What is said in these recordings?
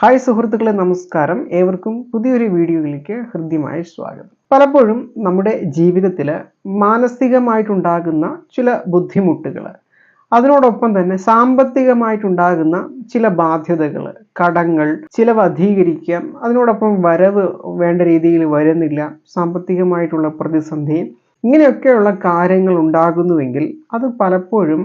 Hi സുഹൃത്തുക്കളെ നമസ്കാരം. ഏവർക്കും പുതിയൊരു വീഡിയോയിലേക്ക് ഹൃദ്യമായ സ്വാഗതം. പലപ്പോഴും നമ്മുടെ ജീവിതത്തിൽ മാനസികമായിട്ടുണ്ടാകുന്ന ചില ബുദ്ധിമുട്ടുകൾ അതിനോടൊപ്പം തന്നെ സാമ്പത്തികമായിട്ടുണ്ടാകുന്ന ചില ബാധ്യതകൾ കടങ്ങൾ ചിലവ് അധികരിക്കാം അതിനോടൊപ്പം വരവ് വേണ്ട രീതിയിൽ വരുന്നില്ല സാമ്പത്തികമായിട്ടുള്ള പ്രതിസന്ധി ഇങ്ങനെയൊക്കെയുള്ള കാര്യങ്ങൾ ഉണ്ടാകുന്നുവെങ്കിൽ അത് പലപ്പോഴും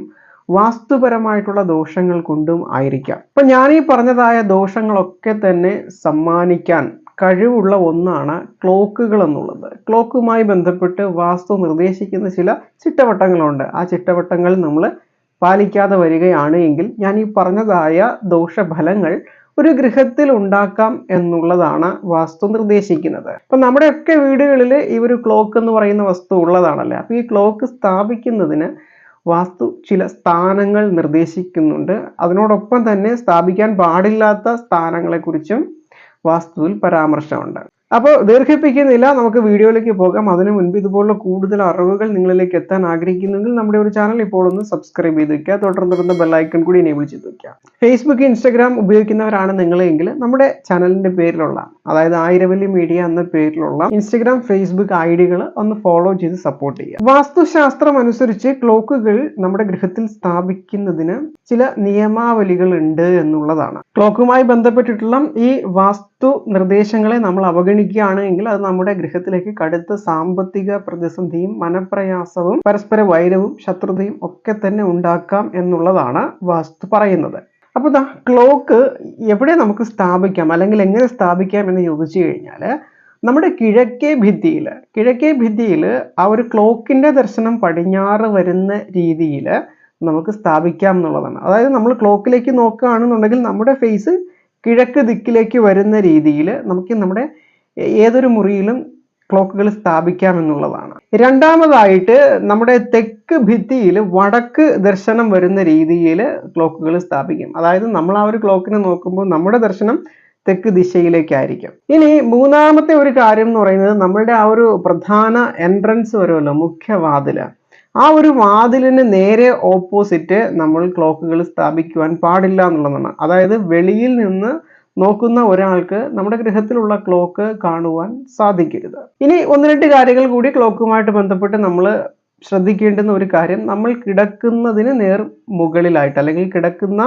വാസ്തുപരമായിട്ടുള്ള ദോഷങ്ങൾ കൊണ്ടും ആയിരിക്കാം. അപ്പൊ ഞാൻ ഈ പറഞ്ഞതായ ദോഷങ്ങളൊക്കെ തന്നെ സമ്മാനിക്കാൻ കഴിവുള്ള ഒന്നാണ് ക്ലോക്കുകൾ എന്നുള്ളത്. ക്ലോക്കുമായി ബന്ധപ്പെട്ട് വാസ്തു നിർദ്ദേശിക്കുന്ന ചില ചിട്ടവട്ടങ്ങളുണ്ട്. ആ ചിട്ടവട്ടങ്ങൾ നമ്മൾ പാലിക്കാതെ വരികയാണ് എങ്കിൽ ഞാൻ ഈ പറഞ്ഞതായ ദോഷഫലങ്ങൾ ഒരു ഗൃഹത്തിൽ ഉണ്ടാക്കാം എന്നുള്ളതാണ് വാസ്തു നിർദ്ദേശിക്കുന്നത്. അപ്പൊ നമ്മുടെയൊക്കെ വീടുകളിൽ ഈ ഒരു ക്ലോക്ക് എന്ന് പറയുന്ന വസ്തു ഉള്ളതാണല്ലേ? അപ്പൊ ഈ ക്ലോക്ക് സ്ഥാപിക്കുന്നതിന് വാസ്തു ചില സ്ഥാനങ്ങൾ നിർദ്ദേശിക്കുന്നുണ്ട്. അതിനോടൊപ്പം തന്നെ സ്ഥാപിക്കാൻ പാടില്ലാത്ത സ്ഥാനങ്ങളെക്കുറിച്ചും വാസ്തുവിൽ പരാമർശമുണ്ട്. അപ്പോൾ ദീർഘിപ്പിക്കുന്നില്ല. നമുക്ക് വീഡിയോയിലേക്ക് പോകാം. അതിനു മുൻപ് ഇതുപോലുള്ള കൂടുതൽ അറിവുകൾ നിങ്ങളിലേക്ക് എത്താൻ ആഗ്രഹിക്കുന്നെങ്കിൽ നമ്മുടെ ഒരു ചാനൽ ഇപ്പോൾ ഒന്ന് സബ്സ്ക്രൈബ് ചെയ്ത് വെക്കുക. തുടർന്ന് ബെല്ലൈക്കൺ കൂടി എനേബിൾ ചെയ്ത് വെക്കുക. ഫേസ്ബുക്ക് ഇൻസ്റ്റാഗ്രാം ഉപയോഗിക്കുന്നവരാണ് നിങ്ങളെങ്കിൽ നമ്മുടെ ചാനലിന്റെ പേരിലുള്ള അതായത് ആയിരവല്ലി മീഡിയ എന്ന പേരിലുള്ള ഇൻസ്റ്റഗ്രാം ഫേസ്ബുക്ക് ഐഡികൾ ഡികൾ ഒന്ന് ഫോളോ ചെയ്ത് സപ്പോർട്ട് ചെയ്യുക. വാസ്തുശാസ്ത്രം അനുസരിച്ച് ക്ലോക്കുകൾ നമ്മുടെ ഗൃഹത്തിൽ സ്ഥാപിക്കുന്നതിന് ചില നിയമാവലികൾ ഉണ്ട് എന്നുള്ളതാണ്. ക്ലോക്കുമായി ബന്ധപ്പെട്ടിട്ടുള്ള ഈ വാസ്തു നിർദ്ദേശങ്ങളെ നമ്മൾ അവഗണിക്കുകയാണ് എങ്കിൽ അത് നമ്മുടെ ഗൃഹത്തിലേക്ക് കടുത്ത സാമ്പത്തിക പ്രതിസന്ധിയും മനപ്രയാസവും പരസ്പര വൈരവും ശത്രുതയും ഒക്കെ തന്നെ ഉണ്ടാക്കാം എന്നുള്ളതാണ് വാസ്തു പറയുന്നത്. അപ്പോൾ ദാ ക്ലോക്ക് എവിടെ നമുക്ക് സ്ഥാപിക്കാം? അല്ലെങ്കിൽ എങ്ങനെ സ്ഥാപിക്കാം എന്ന് ചോദിച്ചു കഴിഞ്ഞാൽ നമ്മുടെ കിഴക്കേ ഭിത്തിയിൽ കിഴക്കേ ഭിത്തിയിൽ ആ ഒരു ക്ലോക്കിന്റെ ദർശനം പടിഞ്ഞാറ് വരുന്ന രീതിയിൽ നമുക്ക് സ്ഥാപിക്കാം എന്നുള്ളതാണ്. അതായത് നമ്മൾ ക്ലോക്കിലേക്ക് നോക്കുകയാണെന്നുണ്ടെങ്കിൽ നമ്മുടെ ഫേസ് കിഴക്ക് ദിക്കിലേക്ക് വരുന്ന രീതിയിൽ നമുക്ക് നമ്മുടെ ഏതൊരു മുറിയിലും ക്ലോക്കുകൾ സ്ഥാപിക്കാം എന്നുള്ളതാണ് രണ്ടാമതായിട്ട് നമ്മുടെ തെക്ക് ഭിത്തിയിൽ വടക്ക് ദർശനം വരുന്ന രീതിയിൽ ക്ലോക്കുകൾ സ്ഥാപിക്കും. അതായത് നമ്മൾ ആ ഒരു ക്ലോക്കിനെ നോക്കുമ്പോൾ നമ്മുടെ ദർശനം തെക്ക് ദിശയിലേക്കായിരിക്കും. ഇനി മൂന്നാമത്തെ ഒരു കാര്യം എന്ന് പറയുന്നത് നമ്മളുടെ ആ ഒരു പ്രധാന എൻട്രൻസ് വരുമല്ലോ മുഖ്യവാതിൽ ആ ഒരു വാതിലിന് നേരെ ഓപ്പോസിറ്റ് നമ്മൾ ക്ലോക്കുകൾ സ്ഥാപിക്കുവാൻ പാടില്ല എന്നുള്ളതാണ്. അതായത് വെളിയിൽ നിന്ന് നോക്കുന്ന ഒരാൾക്ക് നമ്മുടെ ഗ്രഹത്തിലുള്ള ക്ലോക്ക് കാണുവാൻ സാധിക്കരുത്. ഇനി ഒന്ന് രണ്ട് കാര്യങ്ങൾ കൂടി ക്ലോക്കുമായിട്ട് ബന്ധപ്പെട്ട് നമ്മൾ ശ്രദ്ധിക്കേണ്ടുന്ന ഒരു കാര്യം നമ്മൾ കിടക്കുന്നതിന് നേർ മുകളിലായിട്ട് അല്ലെങ്കിൽ കിടക്കുന്ന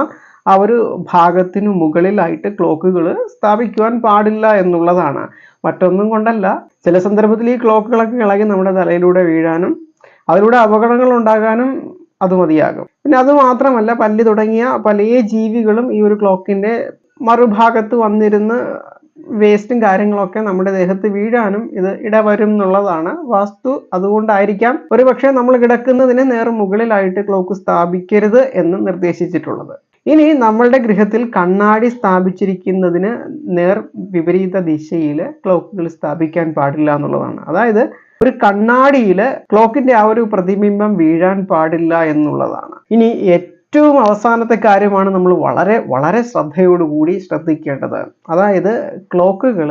ആ ഒരു ഭാഗത്തിനു മുകളിലായിട്ട് ക്ലോക്കുകൾ സ്ഥാപിക്കുവാൻ പാടില്ല എന്നുള്ളതാണ്. മറ്റൊന്നും കൊണ്ടല്ല. ചില സന്ദർഭത്തിൽ ഈ ക്ലോക്കുകളൊക്കെ ഇളകി നമ്മുടെ തലയിലൂടെ വീഴാനും അതിലൂടെ അപകടങ്ങൾ ഉണ്ടാകാനും അത് മതിയാകും. പിന്നെ അത് മാത്രമല്ല പല്ലി തുടങ്ങിയ പല ജീവികളും ഈ ഒരു ക്ലോക്കിന്റെ മറുഭാഗത്ത് വന്നിരുന്ന് വേസ്റ്റും കാര്യങ്ങളൊക്കെ നമ്മുടെ ദേഹത്ത് വീഴാനും ഇത് ഇടവരും എന്നുള്ളതാണ്. വാസ്തു അതുകൊണ്ടായിരിക്കാം ഒരു പക്ഷേ നമ്മൾ കിടക്കുന്നതിന് നേർ മുകളിലായിട്ട് ക്ലോക്ക് സ്ഥാപിക്കരുത് എന്ന് നിർദ്ദേശിച്ചിട്ടുള്ളത്. ഇനി നമ്മളുടെ ഗൃഹത്തിൽ കണ്ണാടി സ്ഥാപിച്ചിരിക്കുന്നതിന് നേർ വിപരീത ദിശയിൽ ക്ലോക്കുകൾ സ്ഥാപിക്കാൻ പാടില്ല എന്നുള്ളതാണ്. അതായത് ഒരു കണ്ണാടിയിൽ ക്ലോക്കിന്റെ ആ ഒരു പ്രതിബിംബം വീഴാൻ പാടില്ല എന്നുള്ളതാണ്. ഇനി ഏറ്റവും അവസാനത്തെ കാര്യമാണ് നമ്മൾ വളരെ വളരെ ശ്രദ്ധയോടുകൂടി ശ്രദ്ധിക്കേണ്ടത്. അതായത് ക്ലോക്കുകൾ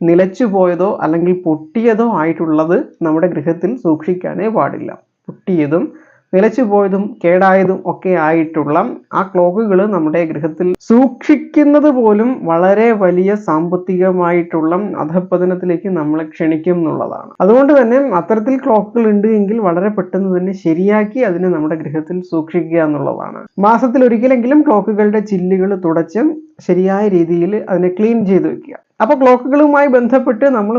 നിലച്ചു പോയതോ അല്ലെങ്കിൽ പൊട്ടിയതോ ആയിട്ടുള്ളത് നമ്മുടെ ഗൃഹത്തിൽ സൂക്ഷിക്കാനേ പാടില്ല. പൊട്ടിയതും നിലച്ചുപോയതും കേടായതും ഒക്കെ ആയിട്ടുള്ള ആ ക്ലോക്കുകൾ നമ്മുടെ ഗൃഹത്തിൽ സൂക്ഷിക്കുന്നത് പോലും വളരെ വലിയ സാമ്പത്തികമായിട്ടുള്ള അധപ്പതനത്തിലേക്ക് നമ്മളെ ക്ഷണിക്കും എന്നുള്ളതാണ്. അതുകൊണ്ട് തന്നെ അത്തരത്തിൽ ക്ലോക്കുകൾ ഉണ്ട് എങ്കിൽ വളരെ പെട്ടെന്ന് തന്നെ ശരിയാക്കി അതിനെ നമ്മുടെ ഗൃഹത്തിൽ സൂക്ഷിക്കുക എന്നുള്ളതാണ്. മാസത്തിൽ ഒരിക്കലെങ്കിലും ക്ലോക്കുകളുടെ ചില്ലുകൾ തുടച്ച് ശരിയായ രീതിയിൽ അതിനെ ക്ലീൻ ചെയ്ത് വെക്കുക. അപ്പോൾ ക്ലോക്കുകളുമായി ബന്ധപ്പെട്ട് നമ്മൾ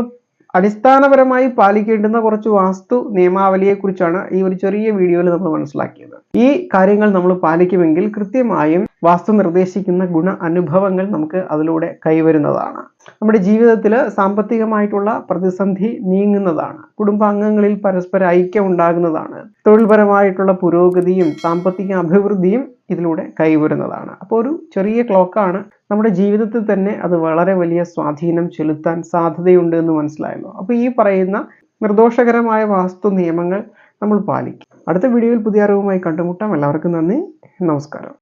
അടിസ്ഥാനപരമായി പാലിക്കേണ്ടുന്ന കുറച്ച് വാസ്തു നിയമാവലിയെക്കുറിച്ചാണ് ഈ ഒരു ചെറിയ വീഡിയോയിൽ നമ്മൾ മനസ്സിലാക്കിയത്. ഈ കാര്യങ്ങൾ നമ്മൾ പാലിക്കുമെങ്കിൽ കൃത്യമായും വാസ്തു നിർദ്ദേശിക്കുന്ന ഗുണ അനുഭവങ്ങൾ നമുക്ക് അതിലൂടെ കൈവരുന്നതാണ്. നമ്മുടെ ജീവിതത്തിൽ സാമ്പത്തികമായിട്ടുള്ള പ്രതിസന്ധി നീങ്ങുന്നതാണ്. കുടുംബാംഗങ്ങളിൽ പരസ്പര ഐക്യം ഉണ്ടാകുന്നതാണ്. തൊഴിൽപരമായിട്ടുള്ള പുരോഗതിയും സാമ്പത്തിക അഭിവൃദ്ധിയും ഇതിലൂടെ കൈവരുന്നതാണ്. അപ്പോൾ ഒരു ചെറിയ ക്ലോക്കാണ്. നമ്മുടെ ജീവിതത്തിൽ തന്നെ അത് വളരെ വലിയ സ്വാധീനം ചെലുത്താൻ സാധ്യതയുണ്ട് എന്ന് മനസ്സിലായല്ലോ. അപ്പോൾ ഈ പറയുന്ന നിർദോഷകരമായ വാസ്തു നിയമങ്ങൾ നമ്മൾ പാലിക്കും. അടുത്ത വീഡിയോയിൽ പുതിയ അറിവുമായി കണ്ടുമുട്ടാം. എല്ലാവർക്കും നന്ദി. നമസ്കാരം.